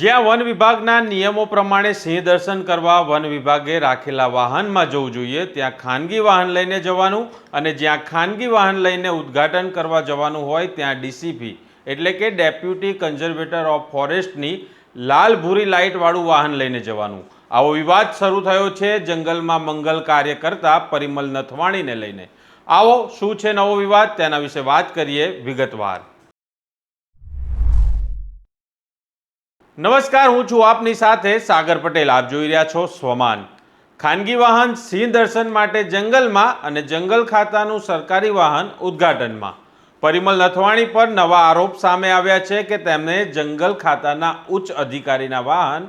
જ્યાં વન વિભાગના નિયમો પ્રમાણે સિંહ દર્શન કરવા વન વિભાગે રાખેલા વાહનમાં જવું જોઈએ, ત્યાં ખાનગી વાહન લઈને જવાનું અને જ્યાં ખાનગી વાહન લઈને ઉદ્ઘાટન કરવા જવાનું હોય, ત્યાં ડીસીપી એટલે કે ડેપ્યુટી કન્ઝર્વેટર ઓફ ફોરેસ્ટની લાલ ભૂરી લાઇટવાળું વાહન લઈને જવાનું. આવો વિવાદ શરૂ થયો છે જંગલમાં મંગલ કાર્ય કરતા પરિમલ નથવાણીને લઈને. આવો, શું છે નવો વિવાદ? તેના વિશે વાત કરીએ વિગતવાર. નમસ્કાર, હું છું આપની સાથે સાગર પટેલ. આપ જોઈ રહ્યા છો સ્વમાન. ખાનગી વાહન સિંહ દર્શન માટે જંગલમાં અને જંગલ ખાતાનું સરકારી વાહન ઉદ્ઘાટનમાં. પરિમલ નથવાણી પર નવા આરોપ સામે આવ્યા છે કે તેમણે જંગલ ખાતાના ઉચ્ચ અધિકારીના વાહન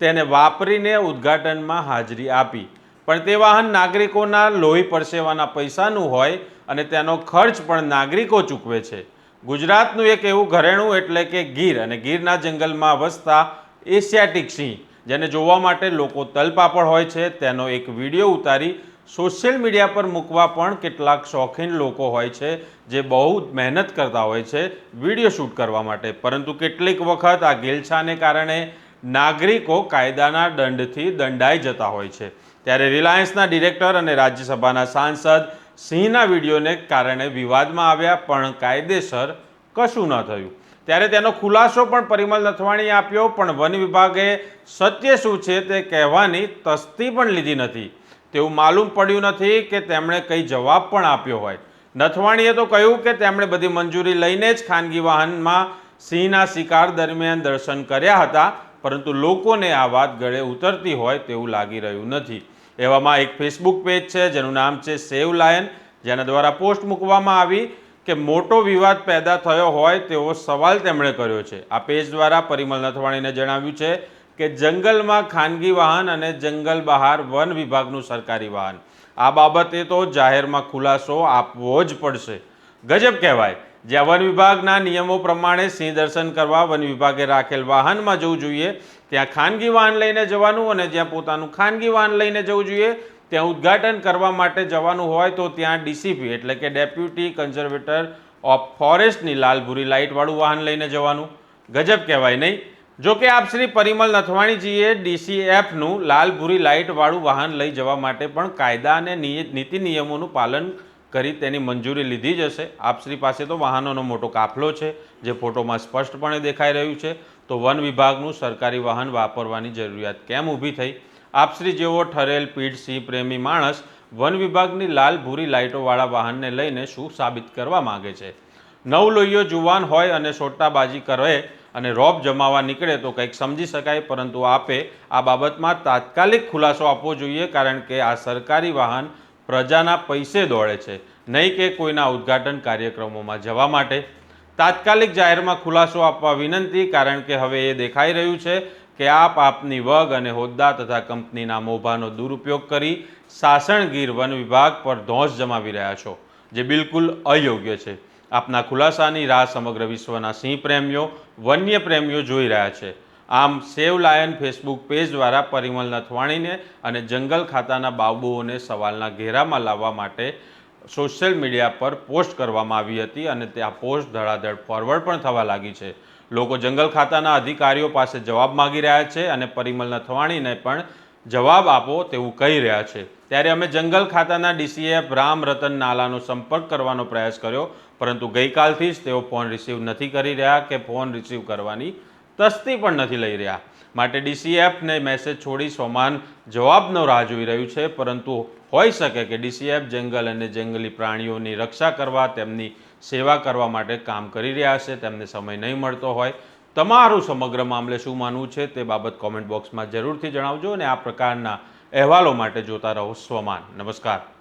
તેને વાપરીને ઉદ્ઘાટનમાં હાજરી આપી. પણ તે વાહન નાગરિકોના લોહી પરસેવાના પૈસાનું હોય અને તેનો ખર્ચ પણ નાગરિકો ચૂકવે છે. ગુજરાતનું એક એવું ઘરેણું એટલે કે ગીર અને ગીરના જંગલમાં વસતા એશિયાટિક સિંહ, જેને જોવા માટે લોકો તલપાપડ હોય છે, તેનો એક વીડિયો ઉતારી સોશિયલ મીડિયા પર મૂકવા પણ કેટલાક શોખીન લોકો હોય છે, જે બહુ મહેનત કરતા હોય છે વીડિયો શૂટ કરવા માટે. પરંતુ કેટલીક વખત આ ગેલછાને કારણે નાગરિકો કાયદાના દંડથી દંડાઈ જતા હોય છે. ત્યારે રિલાયન્સના ડિરેક્ટર અને રાજ્યસભાના સાંસદ સિંહના વિડીયોને કારણે વિવાદમાં આવ્યા, પણ કાયદેસર કશું ન થયું. ત્યારે તેનો ખુલાસો પણ પરિમલ નથવાણીએ આપ્યો, પણ વન વિભાગે સત્ય શું છે તે કહેવાની તસ્તી પણ લીધી નથી. તેવું માલુમ પડ્યું નથી કે તેમણે કંઈ જવાબ પણ આપ્યો હોય. નથવાણીએ તો કહ્યું કે તેમણે બધી મંજૂરી લઈને જ ખાનગી વાહનમાં સિંહના શિકાર દરમિયાન દર્શન કર્યા હતા. પરંતુ લોકોને આ વાત ગળે ઉતરતી હોય તેવું લાગી રહ્યું નથી. એવામાં એક ફેસબુક પેજ છે, જેનું નામ છે સેવ લાયન જેના દ્વારા પોસ્ટ મૂકવામાં આવી કે મોટો વિવાદ પેદા થયો હોય તેવો સવાલ તેમણે કર્યો છે. આ પેજ દ્વારા પરિમલ નથવાણીને જણાવ્યું છે કે જંગલમાં ખાનગી વાહન અને જંગલ બહાર વન વિભાગનું સરકારી વાહન. આ બાબતે તો જાહેરમાં ખુલાસો આપવો જ પડશે. ગજબ કહેવાય. જ્યાં વન વિભાગના નિયમો પ્રમાણે સિંહ દર્શન કરવા વન વિભાગે રાખેલ વાહનમાં જવું જોઈએ, ત્યાં ખાનગી વાહન લઈને જવાનું અને જ્યાં પોતાનું ખાનગી વાહન લઈને જવું જોઈએ, ત્યાં ઉદ્ઘાટન કરવા માટે જવાનું હોય તો ત્યાં ડીસીપી એટલે કે ડેપ્યુટી કન્ઝર્વેટર ઓફ ફોરેસ્ટની લાલભૂરી લાઇટવાળું વાહન લઈને જવાનું. ગજબ કહેવાય નહીં. જો કે આપ શ્રી પરિમલ નથવાણીજીએ ડીસીએફનું લાલભૂરી લાઇટવાળું વાહન લઈ જવા માટે પણ કાયદા અને નીતિ નિયમોનું પાલન કરી તેની મંજૂરી લીધી જ હશે. આપશ્રી પાસે તો વાહનોનો મોટો કાફલો છે, જે ફોટોમાં સ્પષ્ટપણે દેખાઈ રહ્યું છે. તો વન વિભાગનું સરકારી વાહન વાપરવાની જરૂરિયાત કેમ ઊભી થઈ? આપશ્રી જેવો ઠરેલ, પીઢ, સિંહ, પ્રેમી માણસ વન વિભાગની લાલ ભૂરી લાઇટોવાળા વાહનને લઈને શું સાબિત કરવા માંગે છે? નવ લોહીઓ જુવાન હોય અને સોટાબાજી કરે અને રોબ જમાવા નીકળે તો કંઈક સમજી શકાય, પરંતુ આપે આ બાબતમાં તાત્કાલિક ખુલાસો આપવો જોઈએ, કારણ કે આ સરકારી વાહન પ્રજાના પૈસે દોડે છે. નહીં કે કોઈના ઉદ્ઘાટન કાર્યક્રમોમાં જવા માટે. તાત્કાલિક જાહેરમાં ખુલાસો આપવા વિનંતી, કારણ કે હવે એ દેખાઈ રહ્યું છે કે આપ આપની વગ અને હોદ્દા તથા કંપનીના મોભાનો દુરુપયોગ કરી સાસણગીર વન વિભાગ પર ધોંસ જમાવી રહ્યા છો, જે બિલકુલ અયોગ્ય છે. આપના ખુલાસાની રાહ સમગ્ર વિશ્વના સિંહ પ્રેમીઓ, વન્ય પ્રેમીઓ જોઈ રહ્યા છે. આમ સેવ લાયન ફેસબુક પેજ દ્વારા પરિમલ નથવાણીને અને જંગલ ખાતાના બાબુઓને સવાલના ઘેરામાં લાવવા માટે સોશિયલ મીડિયા પર પોસ્ટ કરવામાં આવી હતી અને તે આ પોસ્ટ ધડાધડ ફોરવર્ડ પણ થવા લાગી છે. લોકો જંગલ ખાતાના અધિકારીઓ પાસે જવાબ માગી રહ્યા છે અને પરિમલ નથવાણીને પણ જવાબ આપો તેવું કહી રહ્યા છે. ત્યારે અમે જંગલ ખાતાના ડીસીએફ રામ રતન નાલાનો સંપર્ક કરવાનો પ્રયાસ કર્યો, પરંતુ ગઈકાલથી જ તેઓ ફોન રિસીવ નથી કરી રહ્યા કે ફોન રિસીવ કરવાની તસ્તી પણ નથી લઈ રહ્યા. માટે ડીસીએફને મેસેજ છોડી સોમાન જવાબનો રાહ જોઈ રહ્યું છે, પરંતુ હોઈ શકે કે ડીસીએફ જંગલ અને જંગલી પ્રાણીઓની રક્ષા કરવા, તેમની સેવા કરવા માટે કામ કરી રહ્યા છે, તેમને સમય નહીં મળતો હોય. તમારું સમગ્ર મામલે શું માનવું છે તે બાબત કોમેન્ટ બોક્સમાં જરૂરથી જણાવજો અને આ પ્રકારના અહેવાલો માટે જોતા રહો સ્વમાન. નમસ્કાર.